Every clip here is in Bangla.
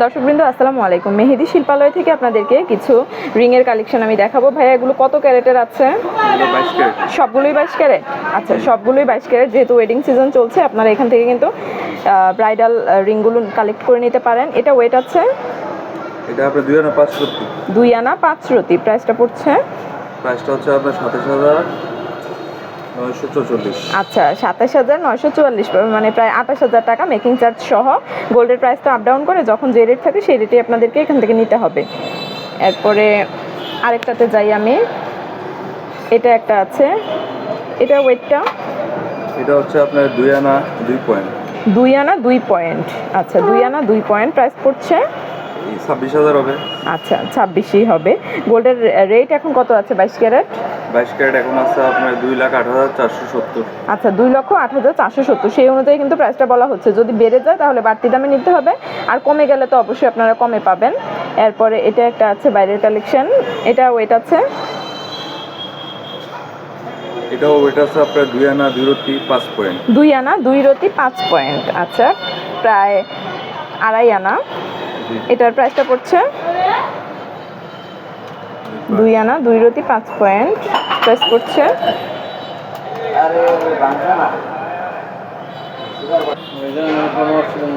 দর্শকবৃন্দ আসসালামু আলাইকুম। মেহেদি শিল্পালয় থেকে আপনাদেরকে কিছু রিংয়ের কালেকশন আমি দেখাবো। ভাইয়া এগুলো কত ক্যারেটের আছে? সবগুলোই বাইশ ক্যারেট? আচ্ছা সবগুলোই বাইশ ক্যারেট। যেহেতু ওয়েডিং সিজন চলছে আপনারা এখান থেকে কিন্তু ব্রাইডাল রিংগুলো কালেক্ট করে নিতে পারেন। এটা ওয়েট আছে? এটা আপনার দুই হাজার পাঁচশো দুই আনা পাঁচ রতি প্রাইসটা পড়ছে? প্রাইসটা হচ্ছে আপনার সাতাশ হাজার। আচ্ছা সাতাশ হাজার নয়শো চুয়াল্লিশ মানে প্রায় আঠাশ হাজার টাকা মেকিং চার্জ সহ। গোল্ডের প্রাইস তো আপ ডাউন করে যখন যে রেট থাকে সেই রেটে আপনাদেরকে এখান থেকে নিতে হবে। এরপরে আরেকটাতে যাই আমি। এটা একটা আছে। এটা ওয়েটটা এটা হচ্ছে আপনার দুই আনা দুই পয়েন্ট দুই আনা দুই পয়েন্ট আচ্ছা দুই আনা দুই পয়েন্ট প্রাইস পড়ছে। ছাব্বিশ হাজার হবে। আচ্ছা ছাব্বিশই হবে। গোল্ডের রেট এখন কত আছে বাইশ ক্যারেট বাইশ ক্যারেট এখন আছে আপনার দুই লাখ আট হাজার চারশো সত্তর। আচ্ছা দুই লক্ষ আট হাজার চারশো সত্তর। সেই অনুযায়ী কিন্তু প্রাইসটা বলা হচ্ছে। যদি বেড়ে যায় তাহলে বাড়তি দামে নিতে হবে। আর কমে গেলে তো অবশ্যই আপনারা কমে পাবেন। এরপরে এটা একটা আছে বাইরের কালেকশন এটা ওয়েট আছে। এটাও ওইটা আছে আপনার দুই আনা দুই রতি পাঁচ পয়েন্ট। দুই আনা দুই রতি পাঁচ পয়েন্ট। আচ্ছা প্রায় আড়াই আনা। এটার প্রাইসটা পড়ছে দুই আনা দুই রতি পাঁচ পয়েন্ট। প্রাইস পড়ছে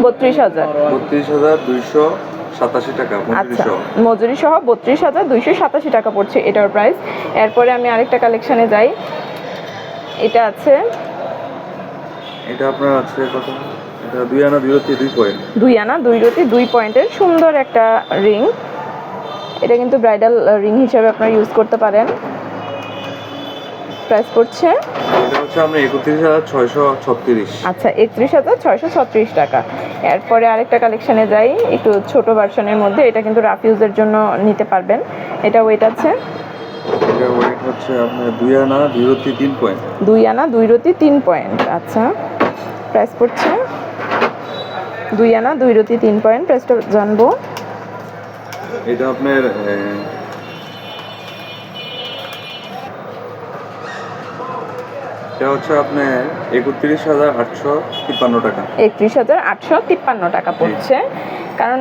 বত্রিশ হাজার। বত্রিশ হাজার দুইশো সাতাশি টাকা আচ্ছা মজুরি সহ বত্রিশ হাজার দুইশো সাতাশি টাকা পড়ছে এটার প্রাইস এরপরে আমি আরেকটা কালেকশানে যাই। এটা আছে। এটা আপনার আছে কত? এটা দুই আনা দুই রতি দুই পয়েন্ট। দুই আনা দুই রতি দুই পয়েন্টের সুন্দর একটা রিং এটা কিন্তু ব্রাইডাল রিং হিসাবে আপনারা ইউজ করতে পারেন। প্রাইস পড়ছে? এটা হচ্ছে ছয়শো ছত্রিশ। আচ্ছা একত্রিশ হাজার ছয়শো ছত্রিশ টাকা। এরপরে আরেকটা কালেকশানে যাই একটু ছোট ভার্সনের মধ্যে এটা কিন্তু রাফ ইউজের জন্য নিতে পারবেন। এটা ওয়েট আছে? এটা ওয়েট হচ্ছে আপনার দুই আনা দুই রতি তিন পয়েন্ট দুই আনা দুই রতি তিন পয়েন্ট আচ্ছা প্রাইস পড়ছে? দুই আনা দুই রতি তিন পয়েন্ট প্রাইসটা জানব। এটা আপনার এটা হচ্ছে আপনার একত্রিশ হাজার আটশো তিপ্পান্ন টাকা। একত্রিশ হাজার আটশো তিপ্পান্ন টাকা পড়ছে। কারণ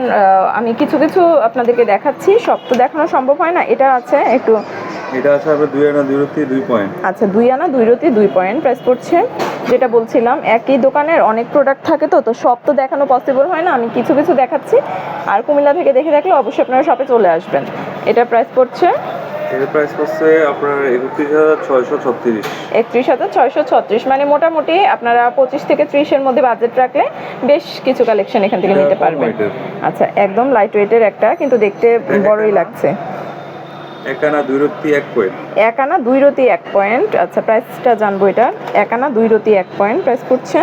আমি কিছু কিছু আপনাদেরকে দেখাচ্ছি সব তো দেখানো সম্ভব হয় না। এটা আছে একটু এটা আছে আপনার দুই আনা দুই রতি দুই পয়েন্ট। আচ্ছা দুই আনা দুই রতি দুই পয়েন্ট প্রাইস পড়ছে। যেটা বলছিলাম একই দোকানের অনেক প্রোডাক্ট থাকে তো তো সব তো দেখানো পসিবল হয় না আমি কিছু কিছু দেখাচ্ছি। আর কুমিল্লা থেকে দেখে রাখলে অবশ্যই আপনারা শপে চলে আসবেন। এটা প্রাইস পড়ছে? এর প্রাইস হচ্ছে আপনার একত্রিশ হাজার ছয়শো ছত্রিশ। একত্রিশ হাজার ছয়শো ছত্রিশ মানে মোটামুটি আপনারা পঁচিশ থেকে ত্রিশের মধ্যে বাজেট রাখলে বেশ কিছু কালেকশন এখান থেকে নিতে পারবেন। আচ্ছা একদম লাইট ওয়েটের একটা কিন্তু দেখতে বড়ই লাগছে। এক আনা দুই রতি এক পয়েন্ট এক আনা দুই রতি এক পয়েন্ট আচ্ছা প্রাইসটা জানব এটার এক আনা দুই রতি এক পয়েন্ট প্রাইস পড়ছে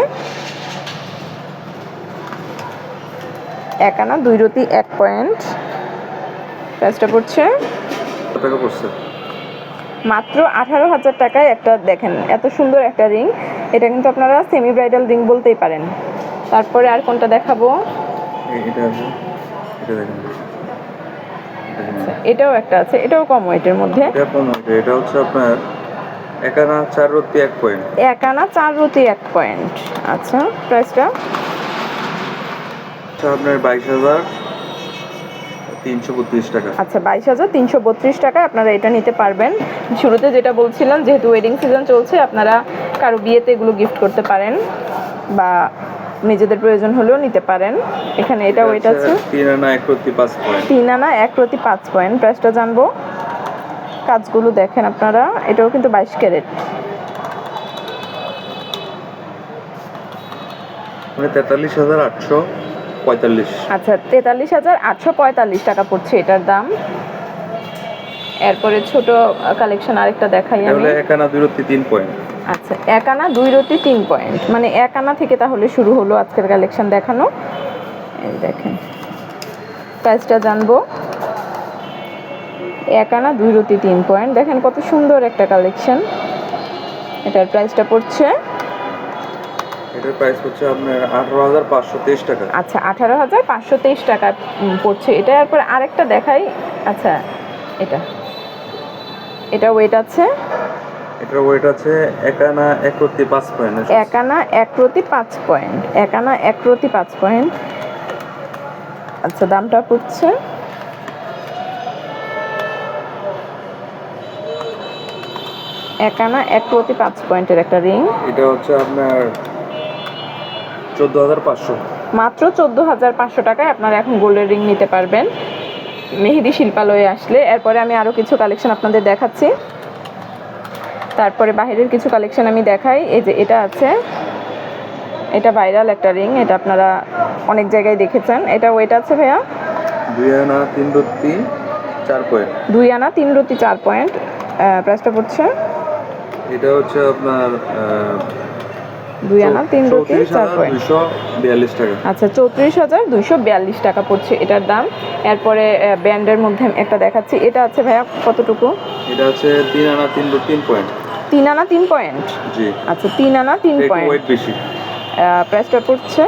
এক আনা দুই রতি এক পয়েন্ট প্রাইসটা পড়ছে টাকা পড়ছে? মাত্র আঠারো হাজার টাকায় একটা দেখেন এত সুন্দর একটা রিং। এটা কিন্তু আপনারা সেমি ব্রাইডাল রিং বলতেই পারেন। তারপরে আর কোনটা দেখাবো? এটা আছে। এটা দেখেন। দেখেন। এটাও একটা আছে এটাও কম ওয়েটের মধ্যে এটা কম। এটা হচ্ছে আপনার একানা চার রতি এক পয়েন্ট একানা চার রতি এক পয়েন্ট আচ্ছা প্রাইসটা আপনার বাইশ হাজার টাকা আচ্ছা বাইশ হাজার তিনশো বত্রিশ টাকায় আপনারা এটা নিতে পারবেন শুরুতে যেটা বলছিলাম যেহেতু ওয়েডিং সিজন চলছে আপনারা কারও বিয়েতে এগুলো গিফট করতে পারেন বা নিজেদের প্রয়োজন হলেও নিতে পারেন। এখানে এটা ওয়েট আছে। তিন আনা এক রতি পাঁচ পয়েন্ট তিন আনা এক প্রতি পাঁচ পয়েন্ট প্রাইসটা জানব। কাজগুলো দেখেন আপনারা। এটাও কিন্তু বাইশ ক্যারেট। মানে তেতাল্লিশ হাজার আটশো পঁয়তাল্লিশ। আচ্ছা তেতাল্লিশ হাজার আটশো পঁয়তাল্লিশ টাকা পড়ছে এটার দাম। এরপরে ছোট কালেকশন আরেকটা দেখাই আমি। তিন পয়েন্ট আচ্ছা এক আনা দুই রতি তিন পয়েন্ট। মানে এক আনা থেকে তাহলে শুরু হলো আজকের কালেকশন দেখানো। এই দেখেন প্রাইসটা জানব। এক আনা দুই রতি তিন পয়েন্ট। দেখেন কত সুন্দর একটা কালেকশন। এটার প্রাইসটা পড়ছে? এটার প্রাইস হচ্ছে আপনার আঠারো হাজার পাঁচশো তেইশ টাকা। আচ্ছা আঠারো হাজার পাঁচশো তেইশ টাকা পড়ছে। এটা এরপর আরেকটা দেখাই। আচ্ছা এটা। এটা ওয়েট আছে? এটার ওয়েট আছে এক আনা এক পাঁচ পয়েন্ট এক আনা এক প্রতি পাঁচ পয়েন্ট এক আনা এক প্রতি পাঁচ পয়েন্ট আচ্ছা দামটা পড়ছে। এক আনা এক প্রতি পাঁচ পয়েন্টের একটা রিং এটা হচ্ছে আপনার চোদ্দ হাজার পাঁচশো। মাত্র চোদ্দ হাজার পাঁচশো টাকায় আপনারা এখন গোল্ডের রিং নিতে পারবেন। মেহেদি শিল্পালয়ে আসলে। এরপরে আমি আরও কিছু কালেকশন আপনাদের দেখাচ্ছি। তারপরে বাইরের কিছু কালেকশন আমি দেখাই। এই যে এটা আছে। এটা ভাইরাল একটা রিং এটা আপনারা অনেক জায়গায় দেখেছেন। এটা ওয়েট আছে ভাইয়া? দুই আনা তিন রুটি চার পয়েন্ট দুই আনা তিন রতি চার পয়েন্ট প্রাইসটা পড়ছে? এটা হচ্ছে আপনার দুই আনা তিন রুটি চার হাজার পয়েন্ট টাকা। আচ্ছা চৌত্রিশ হাজার দুইশো বিয়াল্লিশ টাকা পড়ছে এটার দাম। এরপরে ব্যান্ডের মধ্যে একটা দেখাচ্ছি। এটা আছে ভাইয়া কতটুকু? এটা হচ্ছে তিন আনা তিন রো- তিন পয়েন্ট তিন আনা তিন পয়েন্ট জি। আচ্ছা তিন আনা তিন পয়েন্ট ওয়েট বেশি। প্রাইসটা পড়ছে?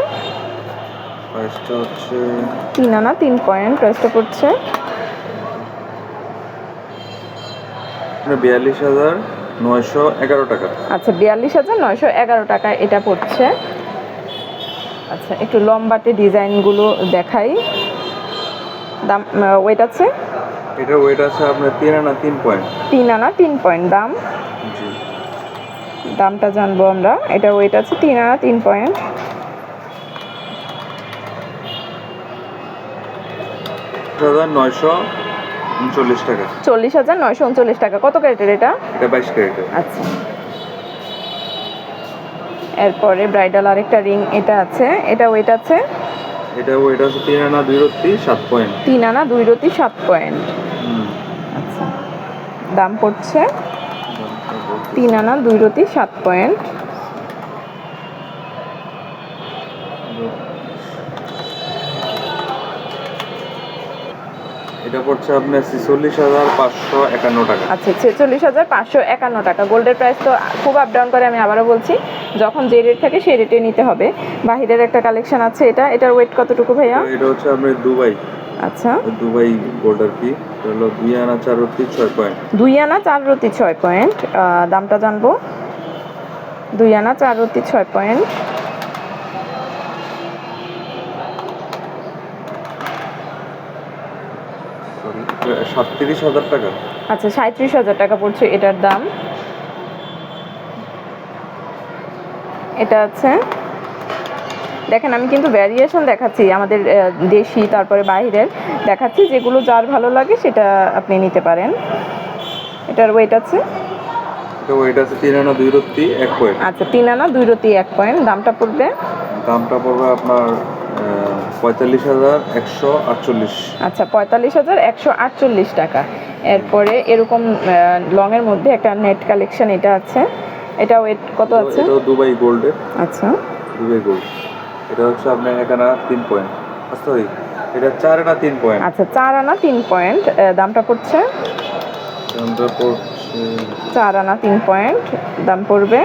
প্রাইসটা হচ্ছে তিন আনা তিন পয়েন্ট প্রাইসটা পড়ছে? বিয়াল্লিশ হাজার নয়শো এগারো টাকা। আচ্ছা বিয়াল্লিশ হাজার নয়শো এগারো টাকা এটা পড়ছে। আচ্ছা একটু লম্বাটে ডিজাইনগুলো দেখাই। দাম ওয়েট আছে? এটার ওয়েট আছে আপনার তিন আনা তিন পয়েন্ট তিন আনা তিন পয়েন্ট দাম? দামটা জানব আমরা। এটা ওয়েট আছে তিন আনা তিন পয়েন্ট চল্লিশ হাজার নয়শো উনচল্লিশ টাকা। কত ক্যারেটের এটা? এটা বাইশ ক্যারেটের। আচ্ছা। এরপরে ব্রাইডাল আরেকটা রিং এটা আছে। এটা ওয়েট আছে? এটা ওয়েট আছে তিন আনা দুই রত্তি সাত পয়েন্ট তিন আনা দুই সাত পয়েন্ট আচ্ছা। দাম পড়ছে? তিন আনা দুই রতি সাত পয়েন্ট। এটা পড়ছে আপনার ছিচল্লিশ হাজার পাঁচশো একান্ন টাকা। আচ্ছা ছেচল্লিশ হাজার পাঁচশো একান্ন টাকা। গোল্ডের প্রাইস তো খুব আপ ডাউন করে আমি আবারও বলছি যখন যে রেট থাকে সেই রেটে নিতে হবে। বাহিরের একটা কালেকশন আছে এটা এটার ওয়েট কতটুকু ভাইয়া? এটা হচ্ছে আপনার দুবাই। আচ্ছা। দুবাই গোল্ড আর কি হলো দুই আনা চার রত্তি ছয় পয়েন্ট দুই আনা চার রতি ছয় পয়েন্ট দামটা জানব? দুই আনা চার রতি ছয় পয়েন্ট সাতত্রিশ হাজার টাকা। আচ্ছা সাঁত্রিশ হাজার টাকা পড়ছে এটার দাম। এটা আছে। দেখেন আমি কিন্তু ভ্যারিয়েশন দেখাচ্ছি আমাদের দেশি তারপরে বাইরের দেখাচ্ছি যেগুলো যার ভালো লাগে সেটা আপনি নিতে পারেন। এটার ওয়েট আছে? এটা ওয়েট আছে তিন আনা দুই রত্তি এক পয়েন্ট আচ্ছা তিন আনা দুই রতি এক পয়েন্ট দামটা পড়বে? দামটা পড়বে আপনার পঁয়তাল্লিশ হাজার একশো আটচল্লিশ। আচ্ছা পঁয়তাল্লিশ হাজার একশো আটচল্লিশ টাকা। এরপরে এরকম লংয়ের মধ্যে একটা নেট কালেকশন এটা আছে। এটা ওয়েট কত আছে? এটাও দুবাই গোল্ডের আচ্ছা। দুবাই গোল্ড এটা হচ্ছে আপনার এক আনা তিন পয়েন্ট সরি এটা চার আনা তিন পয়েন্ট আচ্ছা চার আনা তিন পয়েন্ট দামটা পড়ছে? দামটা পড়ছে। চার আনা তিন পয়েন্ট দাম পড়বে?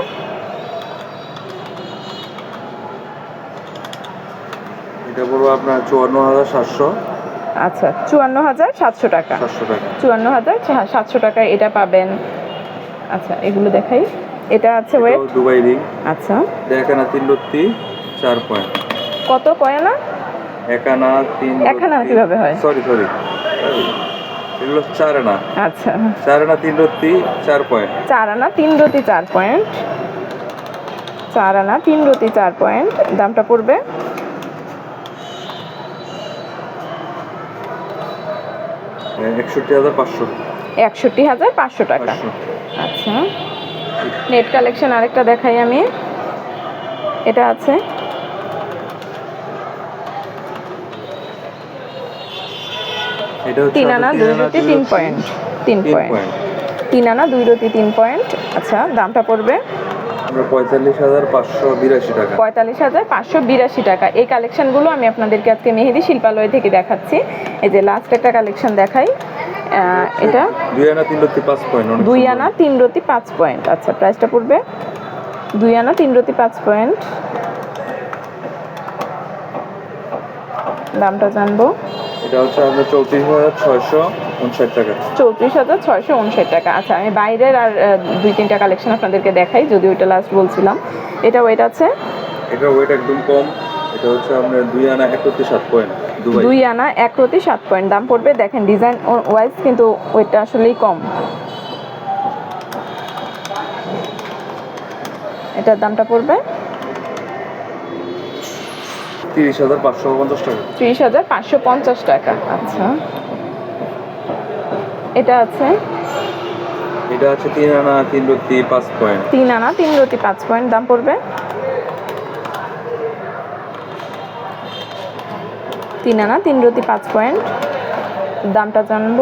এটা পড়বে আপনার চুয়ান্ন হাজার সাতশো। আচ্ছা চুয়ান্ন হাজার সাতশো টাকা। টাকা। চুয়ান্ন হাজার সাতশো টাকায় এটা পাবেন। আচ্ছা এগুলো দেখাই। এটা আছে ওয়েট দুবাই রিং আচ্ছা। আনা তিন রত্তি চার পয়েন্ট। কত কয় আনা এক তিন এক আনা কীভাবে হয়? Sorry sorry. এগুলো চার আনা আচ্ছা। চার আনা তিন রত্তি চার পয়েন্ট। চার আনা তিন রতি চার পয়েন্ট। চার আনা তিন রতি চার পয়েন্ট। দামটা পড়বে? একষট্টি হাজার পাঁচশো। একষট্টি হাজার পাঁচশো টাকা। আচ্ছা। নেট কালেকশন আরেকটা দেখাই আমি। এটা আছে এটা হচ্ছে তিন আনা দুই রতি তিন পয়েন্ট তিন পয়েন্ট তিন আনা দুই রতি তিন পয়েন্ট আচ্ছা দামটা পড়বে? পঁয়তাল্লিশ হাজার পাঁচশো বিরাশি টাকা। পঁয়তাল্লিশ হাজার পাঁচশো বিরাশি টাকা। এই কালেকশনগুলো আমি আপনাদেরকে আজকে মেহেদি শিল্পালয় থেকে দেখাচ্ছি। এই যে লাস্ট একটা কালেকশন দেখাই। এটা? দুই আনা তিন রত্তি পাঁচ পয়েন্ট দুই আনা তিন রতি পাঁচ পয়েন্ট আচ্ছা প্রাইসটা পড়বে? দুই আনা তিন রতি পাঁচ পয়েন্ট দামটা জানব। এটা হচ্ছে আপনার চৌত্রিশ হাজার ছয়শো উনষাট টাকা। চৌত্রিশ হাজার ছয়শো উনষাট টাকা। আচ্ছা আমি বাইরের আর দুই তিনটা কালেকশন আপনাদেরকে দেখাই যদি ওইটা লাস্ট বলছিলাম। এটা ওয়েট আছে? এটা ওয়েট একদম কম। এটা হচ্ছে আপনার দুই আনা একত্রিশ সাত পয়েন্ট দুই আনা এক প্রতি সাত পয়েন্ট দাম পড়বে দেখেন ডিজাইন ওয়াইজ কিন্তু ওইটা আসলেই কম। এটার দামটা পড়বে? তিরিশ হাজার পাঁচশো পঞ্চাশ টাকা। ত্রিশ হাজার পাঁচশো পঞ্চাশ টাকা। আচ্ছা। এটা আছে? এটা আছে তিন আনা তিন রত্তি পাঁচ পয়েন্ট। তিন আনা তিন রতি পাঁচ পয়েন্ট। দাম পড়বে? তিন আনা তিন রতি পাঁচ পয়েন্ট। দামটা জানব।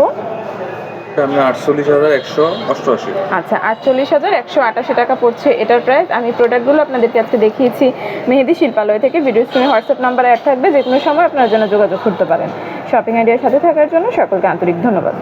আপনার আটচল্লিশ হাজার একশো অষ্টআশি। আচ্ছা আটচল্লিশ হাজার একশো আটাশি টাকা পড়ছে এটার প্রাইস। আমি প্রোডাক্টগুলো আপনাদেরকে আজকে দেখিয়েছি মেহেদি শিল্পালয় থেকে। ভিডিও স্ক্রিনে হোয়াটসঅ্যাপ নাম্বার অ্যাড থাকবে যে কোনো সময় আপনার জন্য যোগাযোগ করতে পারেন। শপিং আইডিয়ার সাথে থাকার জন্য সকলকে আন্তরিক ধন্যবাদ।